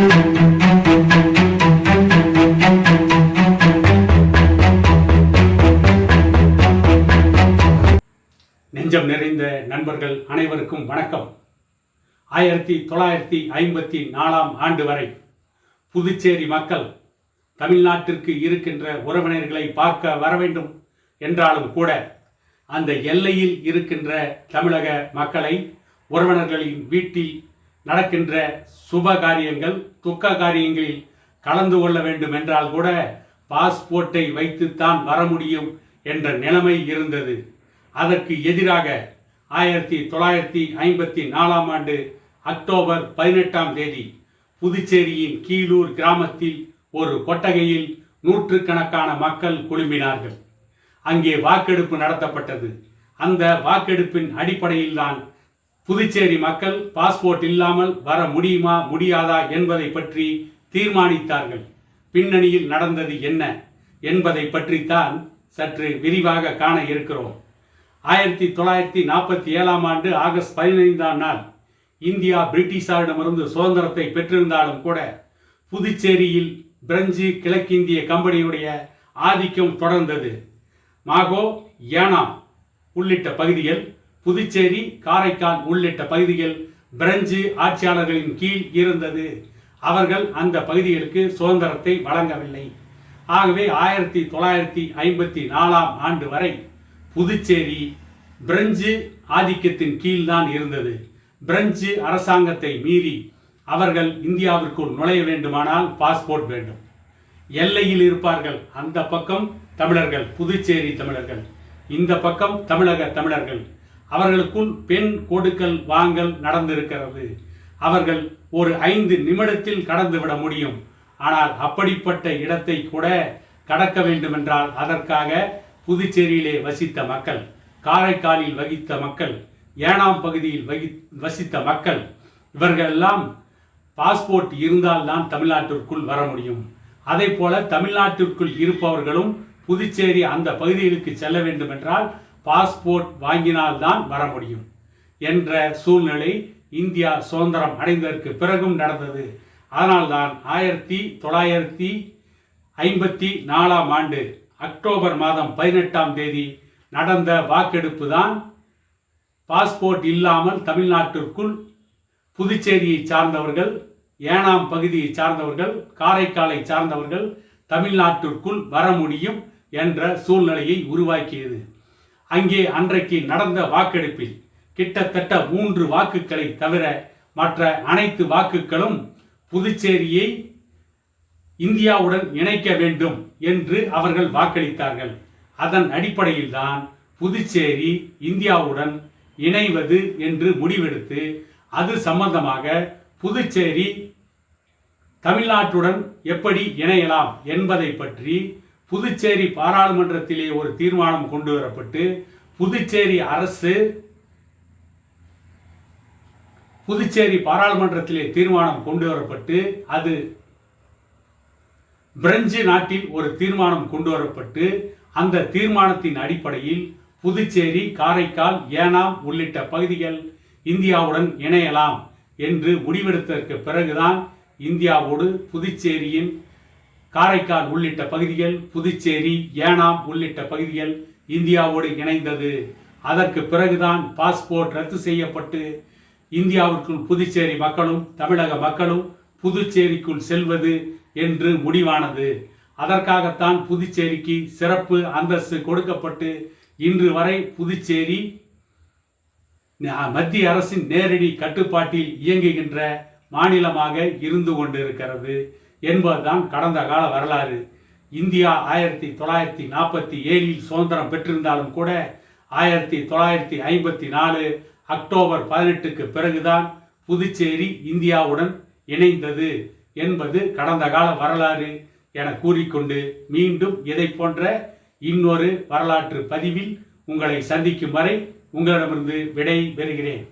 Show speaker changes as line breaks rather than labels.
நெஞ்சம் நிறைந்த நண்பர்கள் அனைவருக்கும் வணக்கம். ஆயிரத்தி தொள்ளாயிரத்தி ஐம்பத்தி நாலாம் ஆண்டு வரை புதுச்சேரி மக்கள் தமிழ்நாட்டிற்கு இருக்கின்ற உறவினர்களை பார்க்க வர வேண்டும் என்றாலும் கூட அந்த எல்லையில் இருக்கின்ற தமிழக மக்களை உறவினர்களின் வீட்டில் நடக்கின்ற சுப காரியங்கள் துக்க காரியங்களில் கலந்து கொள்ள வேண்டும் என்றால் கூட பாஸ்போர்ட்டை வைத்துத்தான் வர முடியும் என்ற நிலைமை இருந்தது. அதற்கு எதிராக ஆயிரத்தி தொள்ளாயிரத்தி ஐம்பத்தி நாலாம் ஆண்டு அக்டோபர் பதினெட்டாம் தேதி புதுச்சேரியின் கீழூர் கிராமத்தில் ஒரு கொட்டகையில் நூற்றுக்கணக்கான மக்கள் குழுமினார்கள். அங்கே வாக்கெடுப்பு நடத்தப்பட்டது. அந்த வாக்கெடுப்பின் அடிப்படையில்தான் புதுச்சேரி மக்கள் பாஸ்போர்ட் இல்லாமல் வர முடியுமா முடியாதா என்பதை பற்றி தீர்மானித்தார்கள். பின்னணியில் நடந்தது என்ன என்பதை பற்றித்தான் சற்று விரிவாக காண இருக்கிறோம். ஆயிரத்தி தொள்ளாயிரத்தி நாற்பத்தி ஏழாம் ஆண்டு ஆகஸ்ட் பதினைந்தாம் நாள் இந்தியா பிரிட்டிஷாரிடமிருந்து சுதந்திரத்தை பெற்றிருந்தாலும் கூட புதுச்சேரியில் பிரெஞ்சு கிழக்கிந்திய கம்பெனியுடைய ஆதிக்கம் தொடர்ந்தது. மாகோ ஏனாம் உள்ளிட்ட பகுதிகள் புதுச்சேரி காரைக்கால் உள்ளிட்ட பகுதிகள் பிரெஞ்சு ஆட்சியாளர்களின் கீழ் இருந்தது. அவர்கள் அந்த பகுதிகளுக்கு சுதந்திரத்தை வழங்கவில்லை. ஆகவே ஆயிரத்தி தொள்ளாயிரத்தி ஐம்பத்தி நாலாம் ஆண்டு வரை புதுச்சேரி பிரெஞ்சு ஆதிக்கத்தின் கீழ்தான் இருந்தது. பிரெஞ்சு அரசாங்கத்தை மீறி அவர்கள் இந்தியாவிற்குள் நுழைய வேண்டுமானால் பாஸ்போர்ட் வேண்டும். எல்லையில் இருப்பார்கள் அந்த பக்கம் தமிழர்கள் புதுச்சேரி தமிழர்கள். இந்த பக்கம் தமிழக தமிழர்கள். அவர்களுக்குள் பெண் கொடுக்கல் வாங்கல் நடந்திருக்கிறது. அவர்கள் ஒரு ஐந்து நிமிடத்தில் கடந்து விட முடியும். ஆனால் அப்படிப்பட்ட இடத்தை கூட கடக்க வேண்டுமென்றால் அதற்காக புதுச்சேரியிலே வசித்த மக்கள் காரைக்காலில் வகித்த மக்கள் ஏனாம் பகுதியில் வகி வசித்த மக்கள் இவர்களெல்லாம் பாஸ்போர்ட் இருந்தால்தான் தமிழ்நாட்டிற்குள் வர முடியும். அதே போல தமிழ்நாட்டிற்குள் இருப்பவர்களும் புதுச்சேரி அந்த பகுதிகளுக்கு செல்ல வேண்டுமென்றால் பாஸ்போர்ட் வாங்கினால்தான் வர முடியும் என்ற சூழ்நிலை இந்தியா சுதந்திரம் அடைந்ததற்கு பிறகும் நடந்தது. அதனால்தான் ஆயிரத்தி தொள்ளாயிரத்தி ஐம்பத்தி நாலாம் ஆண்டு அக்டோபர் மாதம் பதினெட்டாம் தேதி நடந்த வாக்கெடுப்பு தான் பாஸ்போர்ட் இல்லாமல் தமிழ்நாட்டிற்குள் புதுச்சேரியை சார்ந்தவர்கள் ஏனாம் பகுதியை சார்ந்தவர்கள் காரைக்காலை சார்ந்தவர்கள் தமிழ்நாட்டிற்குள் வர முடியும் என்ற சூழ்நிலையை உருவாக்கியது. அங்கே அன்றைக்கு நடந்த வாக்கெடுப்பில் கிட்டத்தட்ட மூன்று வாக்குகளை தவிர மற்ற அனைத்து வாக்குகளும் புதுச்சேரியை இந்தியாவுடன் இணைக்க வேண்டும் என்று அவர்கள் வாக்களித்தார்கள். அதன் அடிப்படையில்தான் புதுச்சேரி இந்தியாவுடன் இணைவது என்று முடிவெடுத்து அது சம்பந்தமாக புதுச்சேரி தமிழ்நாட்டுடன் எப்படி இணையலாம் என்பதை பற்றி புதுச்சேரி பாராளுமன்றத்திலே ஒரு தீர்மானம் கொண்டு வரப்பட்டு புதுச்சேரி அரசு புதுச்சேரி பாராளுமன்றத்திலே தீர்மானம் கொண்டு வரப்பட்டு அது பிரெஞ்சு நாட்டில் ஒரு தீர்மானம் கொண்டு வரப்பட்டு அந்த தீர்மானத்தின் அடிப்படையில் புதுச்சேரி காரைக்கால் ஏனாம் உள்ளிட்ட பகுதிகள் இந்தியாவுடன் இணையலாம் என்று முடிவெடுத்ததற்கு பிறகுதான் இந்தியாவோடு புதுச்சேரியின் காரைக்கால் உள்ளிட்ட பகுதிகள் புதுச்சேரி ஏனாம் உள்ளிட்ட பகுதிகள் இந்தியாவோடு இணைந்தது. அதற்கு பிறகுதான் பாஸ்போர்ட் ரத்து செய்யப்பட்டு இந்தியாவிற்குள் புதுச்சேரி மக்களும் தமிழக மக்களும் புதுச்சேரிக்குள் செல்வது என்று முடிவானது. அதற்காகத்தான் புதுச்சேரிக்கு சிறப்பு அந்தஸ்து கொடுக்கப்பட்டு இன்று வரை புதுச்சேரி மத்திய அரசின் நேரடி கட்டுப்பாட்டில் இயங்குகின்ற மாநிலமாக இருந்து கொண்டிருக்கிறது. என்பதுதான் கடந்த கால வரலாறு. இந்தியா ஆயிரத்தி தொள்ளாயிரத்தி நாற்பத்தி ஏழில் சுதந்திரம் பெற்றிருந்தாலும் கூட ஆயிரத்தி தொள்ளாயிரத்தி ஐம்பத்தி நாலு அக்டோபர் பதினெட்டுக்கு பிறகுதான் புதுச்சேரி இந்தியாவுடன் இணைந்தது என்பது கடந்த கால வரலாறு என கூறிக்கொண்டு மீண்டும் இதை போன்ற இன்னொரு வரலாற்று பதிவில் உங்களை சந்திக்கும் வரை உங்களிடமிருந்து விடை பெறுகிறேன்.